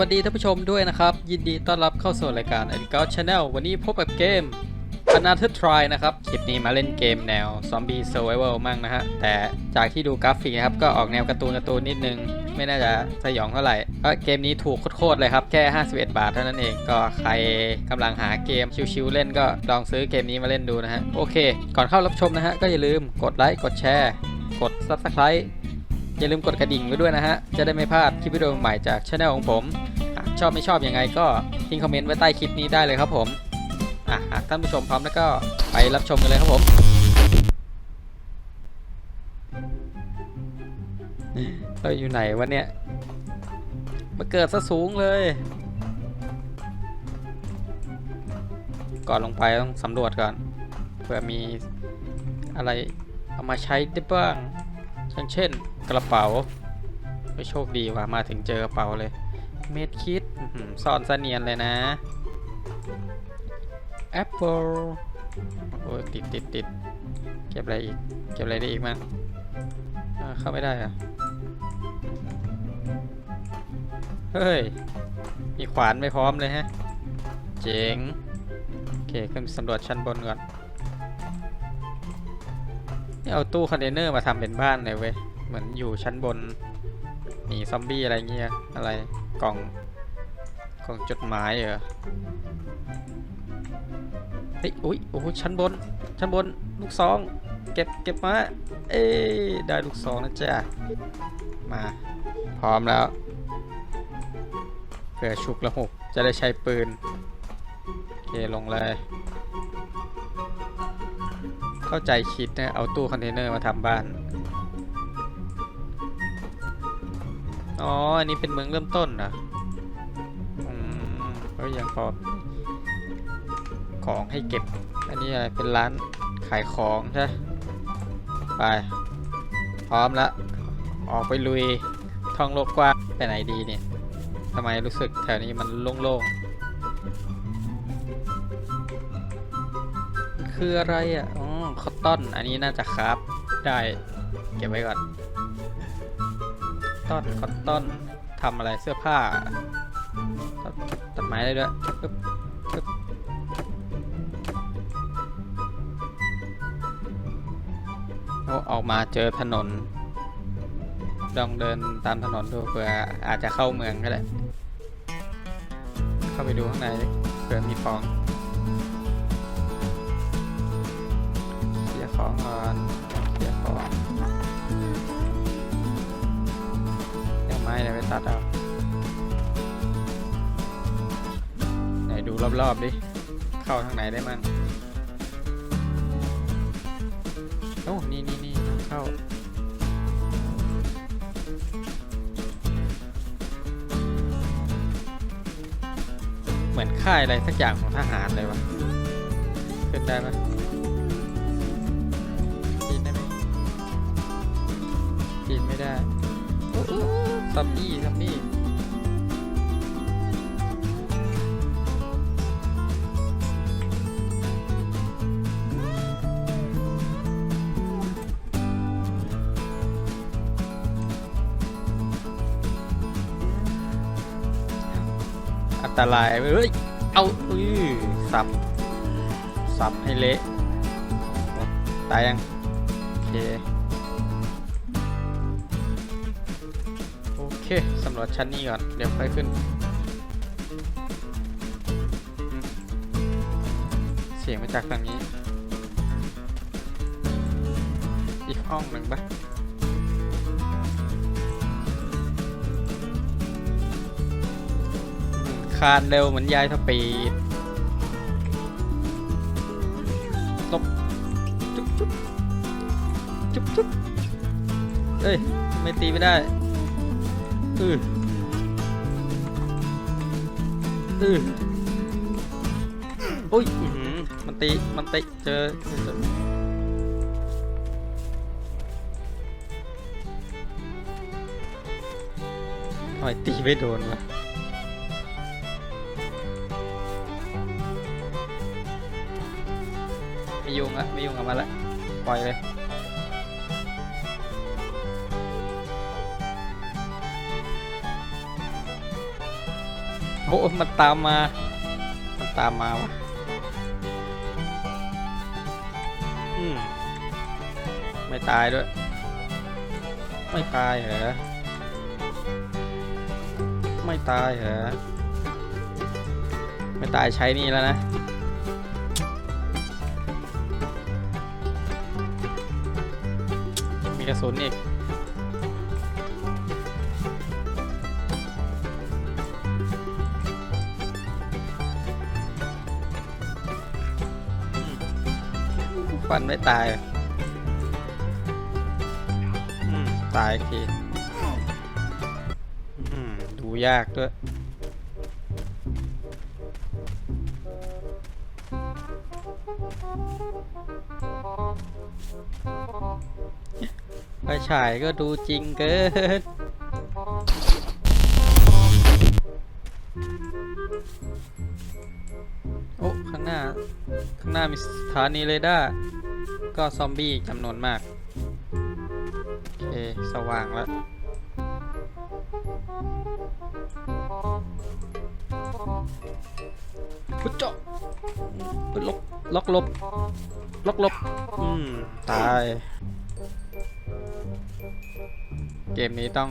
วัสดีท่านผู้ชมด้วยนะครับ ยินดีต้อนรับเข้าสู่รายการ a d i g o Channel วันนี้พบกับเกม Another Try นะครับ คลิปนี้มาเล่นเกมแนว Zombie Survival มั่งนะฮะ แต่จากที่ดูกราฟิกนะครับ ก็ออกแนวการ์ตูนการ์ตูนนิดนึง ไม่น่าจะสยองเท่าไหร่ก็เกมนี้ถูกโคตรๆเลยครับ แค่ 51 บาทเท่านั้นเองก็ใครกำลังหาเกมชิวๆเล่นก็ลองซื้อเกมนี้มาเล่นดูนะฮะโอเค ก่อนเข้ารับชมนะฮะก็อย่าลืมกดไลค์กดแชร์กด Subscribe อย่าลืมกดกระดิ่งไว้ด้วยนะฮะ จะได้ไม่พลาดคลิปวิดีโอใหม่จากช anel ของผม หากชอบไม่ชอบยังไงก็ทิ้งคอมเมนต์ไว้ใต้คลิปนี้ได้เลยครับผมอะหากท่านผู้ชมพร้อมแล้วก็ไปรับชมกันเลยครับผม เราอยู่ไหนวะเนี่ย มาเกิดซะสูงเลย ก่อนลงไปต้องสำรวจก่อนเผื่อมีอะไรเอามาใช้ได้บ้างอย่างเช่น กระเป๋าไม่โชคดีว่ะมาถึงเจอกระเป๋าเลย เม็ดคิดอื้อหือซ่อนเสเนียนเลยนะแอปเปิลโอ้ยติดติดติดเก็บอะไรอีก เก็บอะไรได้อีกมั้งเข้าไม่ได้อะเฮ้ย มีขวานไม่พร้อมเลยฮะ เจ๋ง โอเค ขึ้นสำรวจชั้นบนก่อน นี่เอาตู้คอนเทนเนอร์มาทำเป็นบ้านเลยเว้ย เหมือนอยู่ชั้นบนหนีซอมบี้อะไรเงี้ยอะไรกล่องกล่องจดหมายเหรอเฮ้ยอุ้ยโอ้ชั้นบน ชั้นบนลูกซองเก็บเก็บมาเอ้ยได้ลูกซองนะจ๊ะมาพร้อมแล้วเผื่อฉุกละหกจะได้ใช้ปืนโอเคลงเลยเข้าใจคิดนะเอาตู้คอนเทนเนอร์มาทำบ้าน อ๋อ อันนี้เป็นเมืองเริ่มต้นเหรออืมก็ยังพอ ของให้เก็บ อันนี้อะไร เป็นร้านขายของใช่ ไป พร้อมแล้วออกไปลุยท่องโลกกว้างไปไหนดีเนี่ยทำไมรู้สึกแถวนี้มันโล่งๆ คืออะไรอะ อ๋อคอตตอน อันนี้น่าจะคราฟได้ เก็บไว้ก่อน ต้นคอตตอนทำอะไรเสื้อผ้า ตัดไม้ได้ด้วยปึ๊บปึ๊บโอ้ออกมาเจอถนน ลองเดินตามถนนดูเผื่ออาจจะเข้าเมืองก็ได้ เข้าไปดูข้างในเผื่อมีของ ไปตัดเอาไหนดูรอบๆดิ เข้าทางไหนได้มั่งโอ้นี่นี่นี่เข้าเหมือนค่ายอะไรสักอย่างของทหารเลยวะขึ้นได้ไหมปีนได้ไหมปีนไม่ได้ ซัมบี้ซัมบี้อันตรายเอ้ย เอาอือสับ สับให้เละ ตายยัง โอเค เคสำรวจชั้นนี้ก่อน เดี๋ยวค่อยขึ้น เสียงมาจากทางนี้ อีกห้องหนึ่งปะคานเร็วเหมือนยายสปีดตบจุ๊บจุ๊บจุ๊บจุ๊บเอ้ย ไม่ตีไม่ได้ อืออืออุ้ยมันตี มันตีเจอเจอทำไมตีไม่โดนวะไม่ยุ่งละไม่ยุ่งกับมันละปล่อยเลย โอ้มันตามมา มันตามมาวะอืมไม่ตายด้วย ไม่ตายเหรอ ไม่ตายเหรอ ไม่ตายใช้นี่แล้วนะมีกระสุนอีก ฟันไม่ตายอืมตายอีกทีอืมดูยากด้วยไปฉายก็ดูจริงเกิน โอ้ ข้างหน้า ข้างหน้ามีสถานีเรดาร์ ก็ซอมบี้จำนวนมาก โอเค สว่างแล้วพุทเจาะพุทลบล็อกลบล็อกลบ อืม ตาย เกมนี้ต้อง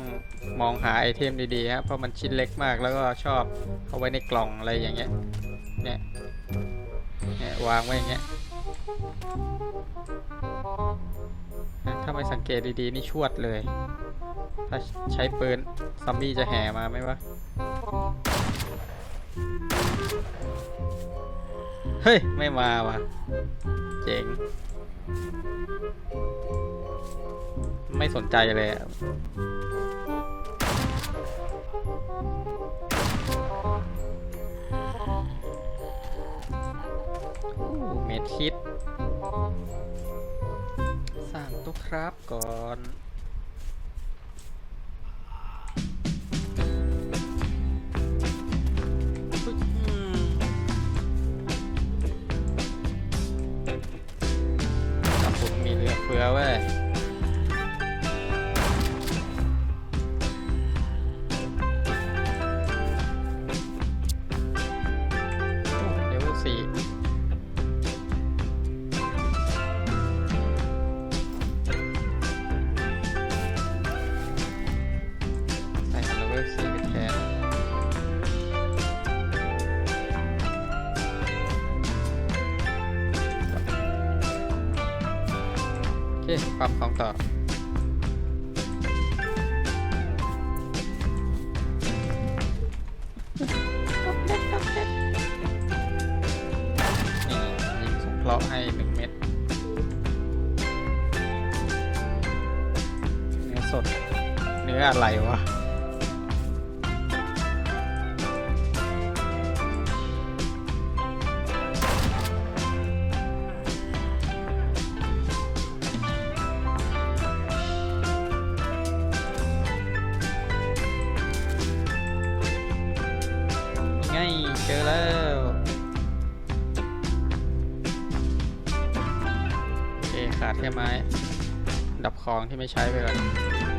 มองหาไอเทมดีๆครับเพราะมันชิ้นเล็กมากแล้วก็ชอบเอาไว้ในกล่องอะไรอย่างเงี้ย เนี่ย เนี่ยวางไว้อย่างเงี้ย ไม่สังเกตดีๆ นี่ชวดเลย ถ้าใช้ปืนซอมบี้จะแห่มาไหมวะ เฮ้ย ไม่มาว่ะ เจ๋ง ไม่สนใจเลยโอ้เมดคิด สร้างตู้ครับก่อน โอเคปรับของต่อนี่ยิงสงเคราะห์ให้หนึ่งเม็ดเนื้อสด เนื้ออะไรวะ เจอแล้วโอเคขาดแค่ไม้ ดับคลองที่ไม่ใช้ไปก่อน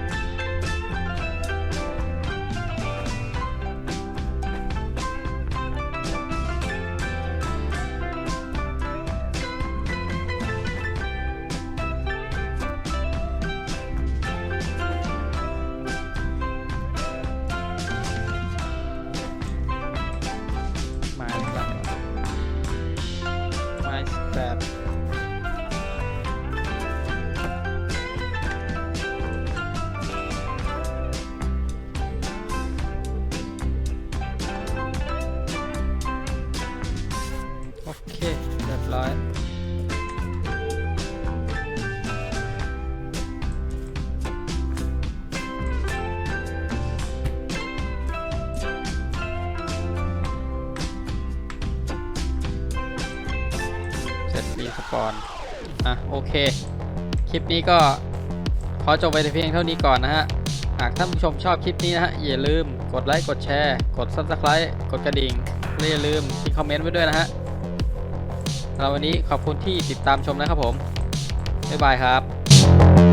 ไร็จรีสปอน อะโอเค คลิปนี้ก็ขอจบไปแต่เพียงเท่านี้ก่อนนะฮะ หากท่านผู้ชมชอบคลิปนี้นะฮะ อย่าลืมกดไลค์ กดแชร์ กด subscribe กดกระดิ่งและอย่าลืมทิ้งคอมเมนต์ไว้ด้วยนะฮะเราวันนี้ขอบคุณที่ติดตามชมนะครับผม บ๊ายบายครับ